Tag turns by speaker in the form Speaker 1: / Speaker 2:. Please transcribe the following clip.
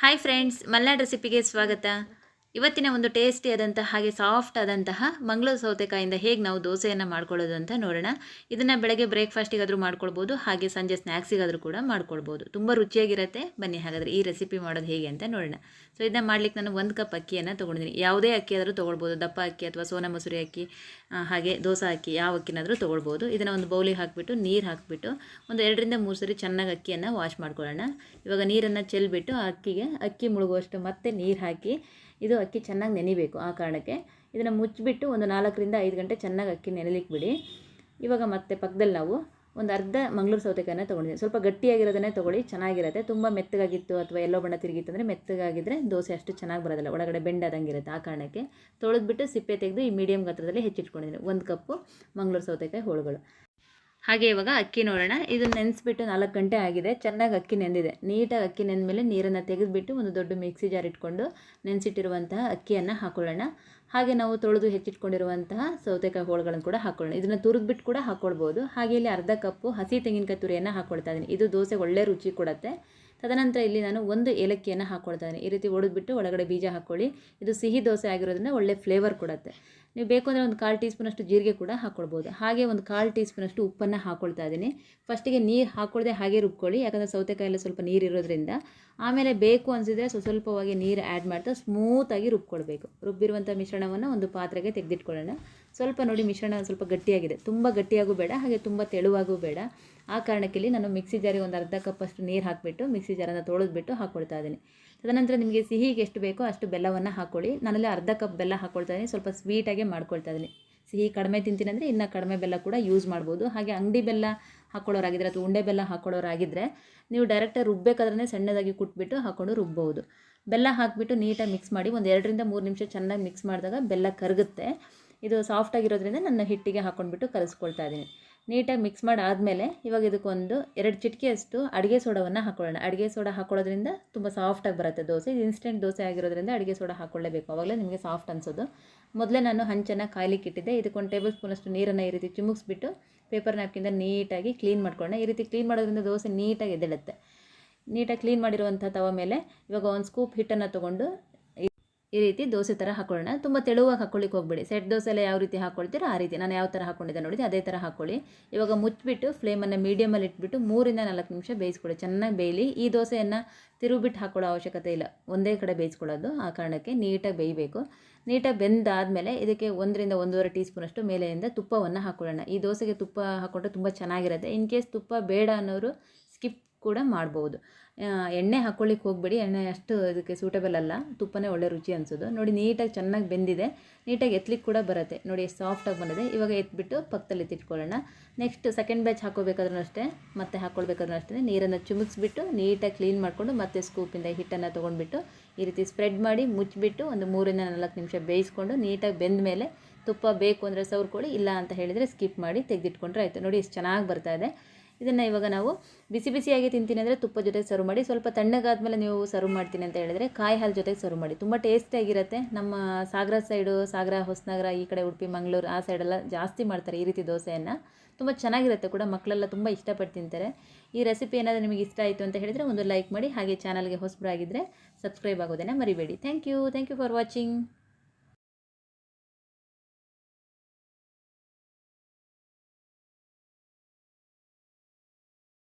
Speaker 1: Hi friends Malnad ರೆಸಿಪಿಗೆ ಸ್ವಾಗತ. ಇವತ್ತಿನ ಒಂದು ಟೇಸ್ಟಿ ಆದಂತಹ ಹಾಗೆ ಸಾಫ್ಟ್ ಆದಂತಹ ಮಂಗಳೂರು ಸೌತೆಕಾಯಿಂದ ಹೇಗೆ ನಾವು ದೋಸೆಯನ್ನು ಮಾಡ್ಕೊಳ್ಳೋದು ಅಂತ ನೋಡೋಣ. ಇದನ್ನು ಬೆಳಗ್ಗೆ ಬ್ರೇಕ್ಫಾಸ್ಟಿಗಾದರೂ ಮಾಡ್ಕೊಳ್ಬೋದು, ಹಾಗೆ ಸಂಜೆ ಸ್ನ್ಯಾಕ್ಸಿಗಾದರೂ ಕೂಡ ಮಾಡ್ಕೊಳ್ಬೋದು. ತುಂಬ ರುಚಿಯಾಗಿರುತ್ತೆ. ಬನ್ನಿ ಹಾಗಾದರೆ ಈ ರೆಸಿಪಿ ಮಾಡೋದು ಹೇಗೆ ಅಂತ ನೋಡೋಣ. ಸೊ ಇದನ್ನ ಮಾಡ್ಲಿಕ್ಕೆ ನಾನು ಒಂದು ಕಪ್ ಅಕ್ಕಿಯನ್ನು ತೊಗೊಂಡಿದ್ದೀನಿ. ಯಾವುದೇ ಅಕ್ಕಿ ಆದರೂ ತೊಗೊಳ್ಬೋದು. ದಪ್ಪ ಅಕ್ಕಿ ಅಥವಾ ಸೋನಾ ಮಸೂರಿ ಅಕ್ಕಿ ಹಾಗೆ ದೋಸೆ ಅಕ್ಕಿ ಯಾವ ಅಕ್ಕಿನಾದರೂ ತೊಗೊಳ್ಬೋದು. ಇದನ್ನು ಒಂದು ಬೌಲಿಗೆ ಹಾಕಿಬಿಟ್ಟು, ನೀರು ಹಾಕಿಬಿಟ್ಟು ಒಂದು ಎರಡರಿಂದ ಮೂರು ಸರಿ ಚೆನ್ನಾಗಿ ಅಕ್ಕಿಯನ್ನು ವಾಶ್ ಮಾಡ್ಕೊಳ್ಳೋಣ. ಇವಾಗ ನೀರನ್ನು ಚೆಲ್ಬಿಟ್ಟು ಅಕ್ಕಿಗೆ, ಅಕ್ಕಿ ಮುಳುಗುವಷ್ಟು ಮತ್ತೆ ನೀರು ಹಾಕಿ ಇದು ಅಕ್ಕಿ ಚೆನ್ನಾಗಿ ನೆನಿಬೇಕು ಆ ಕಾರಣಕ್ಕೆ. ಇದನ್ನು ಮುಚ್ಚಿಬಿಟ್ಟು ಒಂದು ನಾಲ್ಕರಿಂದ ಐದು ಗಂಟೆ ಚೆನ್ನಾಗಿ ಅಕ್ಕಿ ನೆನೆಲಿಕ್ಕೆ ಬಿಡಿ ಇವಾಗ ಮತ್ತೆ ಪಕ್ಕದಲ್ಲಿ ನಾವು ಒಂದು ಅರ್ಧ ಮಂಗಳೂರು ಸೌತೆಕಾಯನ್ನ ತೊಗೊಂಡಿದ್ದೀನಿ ಸ್ವಲ್ಪ ಗಟ್ಟಿಯಾಗಿರೋದನ್ನೇ ತೊಗೊಳ್ಳಿ, ಚೆನ್ನಾಗಿರುತ್ತೆ. ತುಂಬ ಮೆತ್ತಗಾಗಿತ್ತು ಅಥವಾ ಎಲ್ಲೋ ಬಣ್ಣ ತಿರುಗಿತ್ತು ಅಂದರೆ ಮೆತ್ತಗಾಗಿದ್ದರೆ ದೋಸೆ ಅಷ್ಟು ಚೆನ್ನಾಗಿ ಬರೋದಿಲ್ಲ. ಒಳಗಡೆ ಬೆಂಡಾದಂಗಿರುತ್ತೆ ಆ ಕಾರಣಕ್ಕೆ. ತೊಳೆದ್ಬಿಟ್ಟು ಸಿಪ್ಪೆ ತೆಗೆದು ಈ ಮೀಡಿಯಮ್ ಗಾತ್ರದಲ್ಲಿ ಹೆಚ್ಚಿಟ್ಕೊಂಡಿದ್ದೀನಿ ಒಂದು ಕಪ್ಪು ಮಂಗಳೂರು ಸೌತೆಕಾಯಿ ಹೋಳುಗಳು. ಹಾಗೆ ಇವಾಗ ಅಕ್ಕಿ ನೋಡೋಣ. ಇದನ್ನ ನೆನೆಸ್ಬಿಟ್ಟು ನಾಲ್ಕು ಗಂಟೆ ಆಗಿದೆ. ಚೆನ್ನಾಗಿ ಅಕ್ಕಿ ನೆಂದಿದೆ. ನೀಟಾಗಿ ಅಕ್ಕಿ ನೆಂದ ಮೇಲೆ ನೀರನ್ನು ತೆಗೆದುಬಿಟ್ಟು ಒಂದು ದೊಡ್ಡ ಮಿಕ್ಸಿ ಜಾರ್ ಇಟ್ಕೊಂಡು ನೆನೆಸಿಟ್ಟಿರುವಂತಹ ಅಕ್ಕಿಯನ್ನು ಹಾಕೊಳ್ಳೋಣ. ಹಾಗೆ ನಾವು ತೊಳೆದು ಹೆಚ್ಚಿಟ್ಕೊಂಡಿರುವಂತಹ ಸೌತೆಕಾಯಿ ಹೋಳುಗಳನ್ನು ಕೂಡ ಹಾಕೊಳ್ಳೋಣ. ಇದನ್ನು ತುರಿದ್ಬಿಟ್ಟು ಕೂಡ ಹಾಕ್ಕೊಳ್ಬೋದು ಹಾಗೆ ಇಲ್ಲಿ ಅರ್ಧ ಕಪ್ಪು ಹಸಿ ತೆಂಗಿನಕಾಯಿ ತುರಿಯನ್ನು ಹಾಕ್ಕೊಳ್ತಾ ಇದ್ದೀನಿ ಇದು ದೋಸೆ ಒಳ್ಳೆ ರುಚಿ ಕೊಡುತ್ತೆ. ತದನಂತರ ಇಲ್ಲಿ ನಾನು ಒಂದು ಏಲಕ್ಕಿಯನ್ನು ಹಾಕ್ಕೊಳ್ತಾ ಇದ್ದೀನಿ ಈ ರೀತಿ ಒಡೆದ್ಬಿಟ್ಟು ಒಳಗಡೆ ಬೀಜ ಹಾಕ್ಕೊಳ್ಳಿ ಇದು ಸಿಹಿ ದೋಸೆ ಆಗಿರೋದ್ರಿಂದ ಒಳ್ಳೆ ಫ್ಲೇವರ್ ಕೊಡುತ್ತೆ. ನೀವು ಬೇಕು ಅಂದರೆ ಒಂದು ಕಾಲು ಟೀ ಸ್ಪೂನಷ್ಟು ಜೀರಿಗೆ ಕೂಡ ಹಾಕ್ಕೊಳ್ಬೋದು ಹಾಗೆ ಒಂದು ಕಾಲು ಟೀ ಸ್ಪೂನಷ್ಟು ಉಪ್ಪನ್ನು ಹಾಕ್ಕೊಳ್ತಾ ಇದ್ದೀನಿ. ಫಸ್ಟಿಗೆ ನೀರು ಹಾಕ್ಕೊಳ್ದೆ ಹಾಗೆ ರುಬ್ಕೊಳ್ಳಿ. ಯಾಕಂದರೆ ಸೌತೆಕಾಯಲ್ಲಿ ಸ್ವಲ್ಪ ನೀರು ಇರೋದ್ರಿಂದ. ಆಮೇಲೆ ಬೇಕು ಅನಿಸಿದರೆ ಸ್ವಲ್ಪ ಸ್ವಲ್ಪವಾಗಿ ನೀರು ಆ್ಯಡ್ ಮಾಡ್ತಾ ಸ್ಮೂತಾಗಿ ರುಬ್ಕೊಳ್ಬೇಕು. ರುಬ್ಬಿರುವಂಥ ಮಿಶ್ರಣವನ್ನು ಒಂದು ಪಾತ್ರೆಗೆ ತೆಗೆದಿಟ್ಕೊಳ್ಳೋಣ. ಸ್ವಲ್ಪ ನೋಡಿ ಮಿಶ್ರಣ ಸ್ವಲ್ಪ ಗಟ್ಟಿಯಾಗಿದೆ. ತುಂಬ ಗಟ್ಟಿಯಾಗೂ ಬೇಡ, ಹಾಗೆ ತುಂಬ ತೆಳುವಾಗೂ ಬೇಡ. ಆ ಕಾರಣಕ್ಕೆ ನಾನು ಮಿಕ್ಸಿ ಜಾರಿಗೆ ಒಂದು ಅರ್ಧ ಕಪ್ಪಷ್ಟು ನೀರು ಹಾಕಿಬಿಟ್ಟು, ಮಿಕ್ಸಿ ಜಾರನ್ನು ತೊಳೆದ್ಬಿಟ್ಟು ಹಾಕ್ಕೊಳ್ತಾ ಇದ್ದೀನಿ. ತದನಂತರ ನಿಮಗೆ ಸಿಹಿಗೆ ಎಷ್ಟು ಬೇಕೋ ಅಷ್ಟು ಬೆಲ್ಲವನ್ನು ಹಾಕ್ಕೊಳ್ಳಿ ನಾನಲ್ಲಿ ಅರ್ಧ ಕಪ್ ಬೆಲ್ಲ ಹಾಕ್ಕೊಳ್ತಾ ಇದ್ದೀನಿ. ಸ್ವಲ್ಪ ಸ್ವೀಟಾಗೆ ಮಾಡ್ಕೊಳ್ತಾ ಇದ್ದೀನಿ. ಸಿಹಿ ಕಡಿಮೆ ತಿಂತೀನಿ ಅಂದರೆ ಇನ್ನು ಕಡಿಮೆ ಬೆಲ್ಲ ಕೂಡ ಯೂಸ್ ಮಾಡ್ಬೋದು. ಹಾಗೆ ಅಂಗಡಿ ಬೆಲ್ಲ ಹಾಕ್ಕೊಳ್ಳೋರಾಗಿದ್ದರೆ ಅಥವಾ ಉಂಡೆ ಬೆಲ್ಲ ಹಾಕ್ಕೊಳ್ಳೋರಾಗಿದ್ದರೆ ನೀವು ಡೈರೆಕ್ಟಾಗಿ ರುಬ್ಬೇಕಾದ್ರೆ ಸಣ್ಣದಾಗಿ ಕುಟ್ಬಿಟ್ಟು ಹಾಕ್ಕೊಂಡು ರುಬ್ಬೋದು ಬೆಲ್ಲ ಹಾಕಿಬಿಟ್ಟು ನೀಟಾಗಿ ಮಿಕ್ಸ್ ಮಾಡಿ ಒಂದು ಎರಡರಿಂದ ಮೂರು ನಿಮಿಷ ಚೆನ್ನಾಗಿ ಮಿಕ್ಸ್ ಮಾಡಿದಾಗ ಬೆಲ್ಲ ಕರಗುತ್ತೆ. ಇದು ಸಾಫ್ಟಾಗಿರೋದ್ರಿಂದ ನನ್ನ ಹಿಟ್ಟಿಗೆ ಹಾಕ್ಕೊಂಡ್ಬಿಟ್ಟು ಕಲಿಸ್ಕೊಳ್ತಾ ಇದ್ದೀನಿ. ನೀಟಾಗಿ ಮಿಕ್ಸ್ ಮಾಡಿ ಆದಮೇಲೆ ಇವಾಗ ಇದಕ್ಕೊಂದು ಎರಡು ಚಿಟಿಕೆಯಷ್ಟು ಅಡುಗೆ ಸೋಡವನ್ನು ಹಾಕೊಳ್ಳೋಣ. ಅಡುಗೆ ಸೋಡಾ ಹಾಕೊಳ್ಳೋದ್ರಿಂದ ತುಂಬ ಸಾಫ್ಟಾಗಿ ಬರುತ್ತೆ ದೋಸೆ. ಇದು ಇನ್ಸ್ಟೆಂಟ್ ದೋಸೆ ಆಗಿರೋದ್ರಿಂದ ಅಡುಗೆ ಸೋಡಾ ಹಾಕ್ಕೊಳ್ಳೇಬೇಕು ಆವಾಗಲೇ ನಿಮಗೆ ಸಾಫ್ಟ್ ಅನಿಸೋದು. ಮೊದಲೇ ನಾನು ಹಂಚನ್ನು ಕಾಯ್ಲಿಕ್ಕೆ ಇಟ್ಟಿದ್ದೆ. ಇದಕ್ಕೊಂದು ಟೇಬಲ್ ಸ್ಪೂನಷ್ಟು ನೀರನ್ನು ಈ ರೀತಿ ಚಿಮುಕ್ಸ್ಬಿಟ್ಟು ಪೇಪರ್ ನ್ಯಾಪ್ಕಿಂದ ನೀಟಾಗಿ ಕ್ಲೀನ್ ಮಾಡ್ಕೊಳ್ಳೋಣ. ಈ ರೀತಿ ಕ್ಲೀನ್ ಮಾಡೋದ್ರಿಂದ ದೋಸೆ ನೀಟಾಗಿ ಎದ್ದೇಳುತ್ತೆ. ನೀಟಾಗಿ ಕ್ಲೀನ್ ಮಾಡಿರುವಂಥ ತವ ಮೇಲೆ ಇವಾಗ ಒಂದು ಸ್ಕೂಪ್ ಹಿಟ್ಟನ್ನು ತೊಗೊಂಡು ಈ- ರೀತಿ ದೋಸೆ ಥರ ಹಾಕೊಳ್ಳೋಣ. ತುಂಬ ತೆಳುವಾಗಿ ಹಾಕೊಳ್ಳಿಕ್ಕೆ ಹೋಗ್ಬೇಡಿ. ಸೆಟ್ ದೋಸೆ ಎಲ್ಲ ಯಾವ ರೀತಿ ಹಾಕ್ಕೊಳ್ತೀರೋ ಆ ರೀತಿ. ನಾನು ಯಾವ ಥರ ಹಾಕ್ಕೊಂಡಿದ್ದೆ ನೋಡಿ ಅದೇ ಥರ ಹಾಕ್ಕೊಳ್ಳಿ ಇವಾಗ ಮುಚ್ಚಿಬಿಟ್ಟು ಫ್ಲೇಮನ್ನು ಮೀಡಿಯಮಲ್ಲಿ ಇಟ್ಬಿಟ್ಟು ಮೂರಿಂದ ನಾಲ್ಕು ನಿಮಿಷ ಬೇಯಿಸ್ಕೊಳ್ಳಿ ಚೆನ್ನಾಗಿ ಬೇಯಲಿ. ಈ ದೋಸೆಯನ್ನು ತಿರುಗಿಬಿಟ್ಟು ಹಾಕ್ಕೊಳ್ಳೋ ಅವಶ್ಯಕತೆ ಇಲ್ಲ. ಒಂದೇ ಕಡೆ ಬೇಯಿಸ್ಕೊಳ್ಳೋದು. ಆ ಕಾರಣಕ್ಕೆ ನೀಟಾಗಿ ಬೇಯಬೇಕು. ನೀಟಾಗಿ ಬೆಂದಾದಮೇಲೆ ಇದಕ್ಕೆ ಒಂದರಿಂದ ಒಂದೂವರೆ ಟೀ ಸ್ಪೂನಷ್ಟು ಮೇಲೆಯಿಂದ ತುಪ್ಪವನ್ನು ಹಾಕ್ಕೊಳ್ಳೋಣ ಈ ದೋಸೆಗೆ ತುಪ್ಪ ಹಾಕ್ಕೊಂಡ್ರೆ ತುಂಬ ಚೆನ್ನಾಗಿರುತ್ತೆ. ಇನ್ ಕೇಸ್ ತುಪ್ಪ ಬೇಡ ಅನ್ನೋರು ಸ್ಕಿಪ್ ಕೂಡ ಮಾಡ್ಬೋದು. ಎಣ್ಣೆ ಹಾಕ್ಕೊಳ್ಳಿಕ್ಕೆ ಹೋಗಬೇಡಿ. ಎಣ್ಣೆ ಅಷ್ಟು ಇದಕ್ಕೆ ಸೂಟಬಲ್ ಅಲ್ಲ. ತುಪ್ಪನೇ ಒಳ್ಳೆ ರುಚಿ ಅನಿಸೋದು. ನೋಡಿ, ನೀಟಾಗಿ ಚೆನ್ನಾಗಿ ಬೆಂದಿದೆ. ನೀಟಾಗಿ ಎತ್ತಲಿಕ್ಕೆ ಕೂಡ ಬರುತ್ತೆ. ನೋಡಿ, ಎಷ್ಟು ಸಾಫ್ಟಾಗಿ ಬಂದಿದೆ. ಇವಾಗ ಎತ್ಬಿಟ್ಟು ಪಕ್ಕದಲ್ಲಿ ಎತ್ತಿಟ್ಕೊಳ್ಳೋಣ ನೆಕ್ಸ್ಟ್ ಸೆಕೆಂಡ್ ಬ್ಯಾಚ್ ಹಾಕೋಬೇಕಾದ್ರೂ ಅಷ್ಟೇ, ಮತ್ತೆ ಹಾಕ್ಕೊಳ್ಬೇಕಾದ್ರೂ ಅಷ್ಟೇ. ನೀರನ್ನು ಚುಮುಕ್ಸ್ಬಿಟ್ಟು ನೀಟಾಗಿ ಕ್ಲೀನ್ ಮಾಡಿಕೊಂಡು ಮತ್ತೆ ಸ್ಕೂಪಿಂದ ಹಿಟ್ಟನ್ನು ತೊಗೊಂಡ್ಬಿಟ್ಟು ಈ ರೀತಿ ಸ್ಪ್ರೆಡ್ ಮಾಡಿ ಮುಚ್ಚಿಬಿಟ್ಟು ಒಂದು ಮೂರಿಂದ ನಾಲ್ಕು ನಿಮಿಷ ಬೇಯಿಸ್ಕೊಂಡು ನೀಟಾಗಿ ಬೆಂದ ಮೇಲೆ ತುಪ್ಪ ಬೇಕು ಅಂದರೆ ಸವರ್ಕೊಳ್ಳಿ, ಇಲ್ಲ ಅಂತ ಹೇಳಿದರೆ ಸ್ಕಿಪ್ ಮಾಡಿ ತೆಗೆದಿಟ್ಕೊಂಡ್ರೆ ಆಯಿತು. ನೋಡಿ, ಎಷ್ಟು ಚೆನ್ನಾಗಿ ಬರ್ತಾ ಇದೆ. ಇದನ್ನು ಇವಾಗ ನಾವು ಬಿಸಿ ಬಿಸಿಯಾಗಿ ತಿಂತೀನಿ ಅಂದರೆ ತುಪ್ಪ ಜೊತೆ ಸರ್ವ್ ಮಾಡಿ, ಸ್ವಲ್ಪ ತಣ್ಣಗಾದ್ಮೇಲೆ ನೀವು ಸರ್ವ್ ಮಾಡ್ತೀನಿ ಅಂತ ಹೇಳಿದರೆ ಕಾಯಿ ಹಾಲು ಜೊತೆಗೆ ಸರ್ವ್ ಮಾಡಿ. ತುಂಬ ಟೇಸ್ಟಿಯಾಗಿರುತ್ತೆ ನಮ್ಮ ಸಾಗರ ಸೈಡು ಸಾಗರ, ಹೊಸನಗರ, ಈ ಕಡೆ ಉಡುಪಿ, ಮಂಗಳೂರು, ಆ ಸೈಡೆಲ್ಲ ಜಾಸ್ತಿ ಮಾಡ್ತಾರೆ ಈ ರೀತಿ ದೋಸೆಯನ್ನು. ತುಂಬ ಚೆನ್ನಾಗಿರುತ್ತೆ ಕೂಡ ಮಕ್ಕಳೆಲ್ಲ ತುಂಬ ಇಷ್ಟಪಟ್ಟು ತಿಂತಾರೆ. ಈ ರೆಸಿಪಿ ಏನಾದರೂ ನಿಮಗೆ ಇಷ್ಟ ಆಯಿತು ಅಂತ ಹೇಳಿದರೆ ಒಂದು ಲೈಕ್ ಮಾಡಿ, ಹಾಗೆ ಚಾನಲ್ಗೆ ಹೊಸಬರಾಗಿದ್ದರೆ ಸಬ್ಸ್ಕ್ರೈಬ್ ಆಗೋದನ್ನು ಮರಿಬೇಡಿ. Thank you thank you for watching